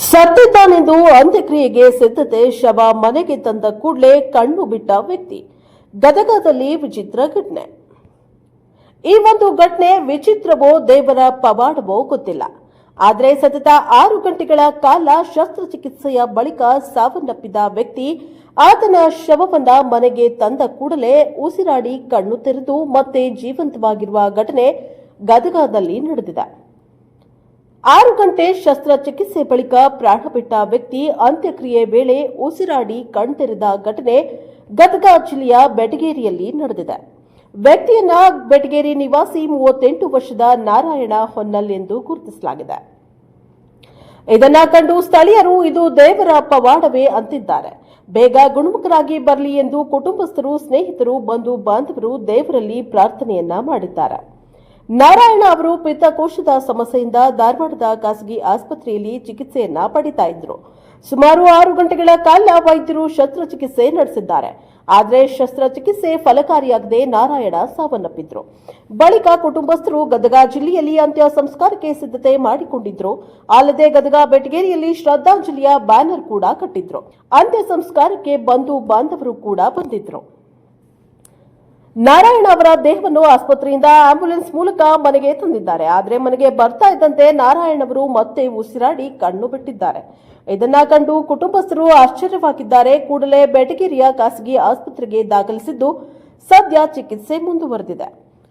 ಸತ್ತಿದ್ದಾನೆಂದು ಅಂತ್ಯಕ್ರಿಯೆಗೆ ಸಿದ್ಧತೆ ಶವ ಮನೆಗೆ ತಂದ ಕೂಡಲೇ ಕಣ್ಣು ಬಿಟ್ಟ ವ್ಯಕ್ತಿ. ಗದಗದಲ್ಲಿ ವಿಚಿತ್ರ ಘಟನೆ. ಈ ಒಂದು ಘಟನೆ ವಿಚಿತ್ರವೋ ದೇವರ ಪವಾಡವೋ ಗೊತ್ತಿಲ್ಲ. ಆದರೆ ಸತತ ಆರು ಗಂಟೆಗಳ ಕಾಲ ಶಸ್ತ್ರಚಿಕಿತ್ಸೆಯ ಬಳಿಕ ಸಾವನ್ನಪ್ಪಿದ ವ್ಯಕ್ತಿ ಆತನ ಶವವನ್ನ ಮನೆಗೆ ತಂದ ಕೂಡಲೇ ಉಸಿರಾಡಿ ಕಣ್ಣು ತೆರೆದು ಮತ್ತೆ ಜೀವಂತವಾಗಿರುವ ಘಟನೆ ಗದಗದಲ್ಲಿ ನಡೆದಿದೆ. ಆರು ಗಂಟೆ ಶಸ್ತ್ರಚಿಕಿತ್ಸೆ ಬಳಿಕ ಪ್ರಾಣ ಬಿಟ್ಟ ವ್ಯಕ್ತಿ ಅಂತ್ಯಕ್ರಿಯೆ ವೇಳೆ ಉಸಿರಾಡಿ ಕಣ್ತೆರೆದ ಘಟನೆ ಗದಗ ಜಿಲ್ಲೆಯ ಬೆಟಗೇರಿಯಲ್ಲಿ ನಡೆದಿದೆ. ವ್ಯಕ್ತಿಯನ್ನ ಬೆಟಗೇರಿ ನಿವಾಸಿ ಮೂವತ್ತೆಂಟು ವರ್ಷದ ನಾರಾಯಣ ಹೊನ್ನಲ್ ಎಂದು ಗುರುತಿಸಲಾಗಿದೆ. ಇದನ್ನ ಕಂಡು ಸ್ಥಳೀಯರು ಇದು ದೇವರ ಪವಾಡವೇ ಅಂತಿದ್ದಾರೆ. ಬೇಗ ಗುಣಮುಖರಾಗಿ ಬರಲಿ ಎಂದು ಕುಟುಂಬಸ್ಥರು, ಸ್ನೇಹಿತರು ಬಂಧು ಬಾಂಧವರು ದೇವರಲ್ಲಿ ಪ್ರಾರ್ಥನೆಯನ್ನ ಮಾಡಿದ್ದಾರೆ. ನಾರಾಯಣ ಅವರು ಪಿತ್ತಕೋಶದ ಸಮಸ್ಯೆಯಿಂದ ಧಾರವಾಡದ ಖಾಸಗಿ ಆಸ್ಪತ್ರೆಯಲ್ಲಿ ಚಿಕಿತ್ಸೆಯನ್ನ ಪಡಿತಾ ಇದ್ರು. ಸುಮಾರು ಆರು ಗಂಟೆಗಳ ಕಾಲ ವೈದ್ಯರು ಶಸ್ತ್ರಚಿಕಿತ್ಸೆ ನಡೆಸಿದ್ದಾರೆ. ಆದರೆ ಶಸ್ತ್ರಚಿಕಿತ್ಸೆ ಫಲಕಾರಿಯಾಗದೆ ನಾರಾಯಣ ಸಾವನ್ನಪ್ಪಿದ್ರು. ಬಳಿಕ ಕುಟುಂಬಸ್ಥರು ಗದಗ ಜಿಲ್ಲೆಯಲ್ಲಿ ಅಂತ್ಯ ಸಂಸ್ಕಾರಕ್ಕೆ ಸಿದ್ಧತೆ ಮಾಡಿಕೊಂಡಿದ್ರು. ಅಲ್ಲದೆ ಗದಗ ಬೆಟಗೇರಿಯಲ್ಲಿ ಶ್ರದ್ಧಾಂಜಲಿಯ ಬ್ಯಾನರ್ ಕೂಡ ಕಟ್ಟಿದ್ರು. ಅಂತ್ಯ ಸಂಸ್ಕಾರಕ್ಕೆ ಬಂಧು ಬಾಂಧವರು ಕೂಡ ಬಂದಿದ್ರು. ನಾರಾಯಣ ಅವರ ದೇಹವನ್ನು ಆಸ್ಪತ್ರೆಯಿಂದ ಆಂಬ್ಯುಲೆನ್ಸ್ ಮೂಲಕ ಮನೆಗೆ ತಂದಿದ್ದಾರೆ. ಆದರೆ ಮನೆಗೆ ಬರ್ತಾ ಇದ್ದಂತೆ ನಾರಾಯಣ ಅವರು ಮತ್ತೆ ಉಸಿರಾಡಿ ಕಣ್ಣು ಬಿಟ್ಟಿದ್ದಾರೆ. ಇದನ್ನ ಕಂಡು ಕುಟುಂಬಸ್ಥರು ಆಶ್ಚರ್ಯವಾಗಿದ್ದಾರೆ. ಕೂಡಲೇ ಬೆಟಗೇರಿಯ ಖಾಸಗಿ ಆಸ್ಪತ್ರೆಗೆ ದಾಖಲಿಸಿದ್ದು ಸದ್ಯ ಚಿಕಿತ್ಸೆ ಮುಂದುವರೆದಿದೆ.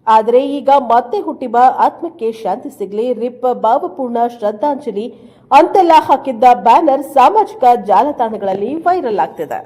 ಆದರೆ ಈಗ ಮತ್ತೆ ಹುಟ್ಟಿಬ ಆತ್ಮಕ್ಕೆ ಶಾಂತಿ ಸಿಗಲಿ, ರಿಪ್ ಭಾವಪೂರ್ಣ ಶ್ರದ್ಧಾಂಜಲಿ ಅಂತೆಲ್ಲ ಹಾಕಿದ್ದ ಬ್ಯಾನರ್ ಸಾಮಾಜಿಕ ಜಾಲತಾಣಗಳಲ್ಲಿ ವೈರಲ್ ಆಗ್ತಿದೆ.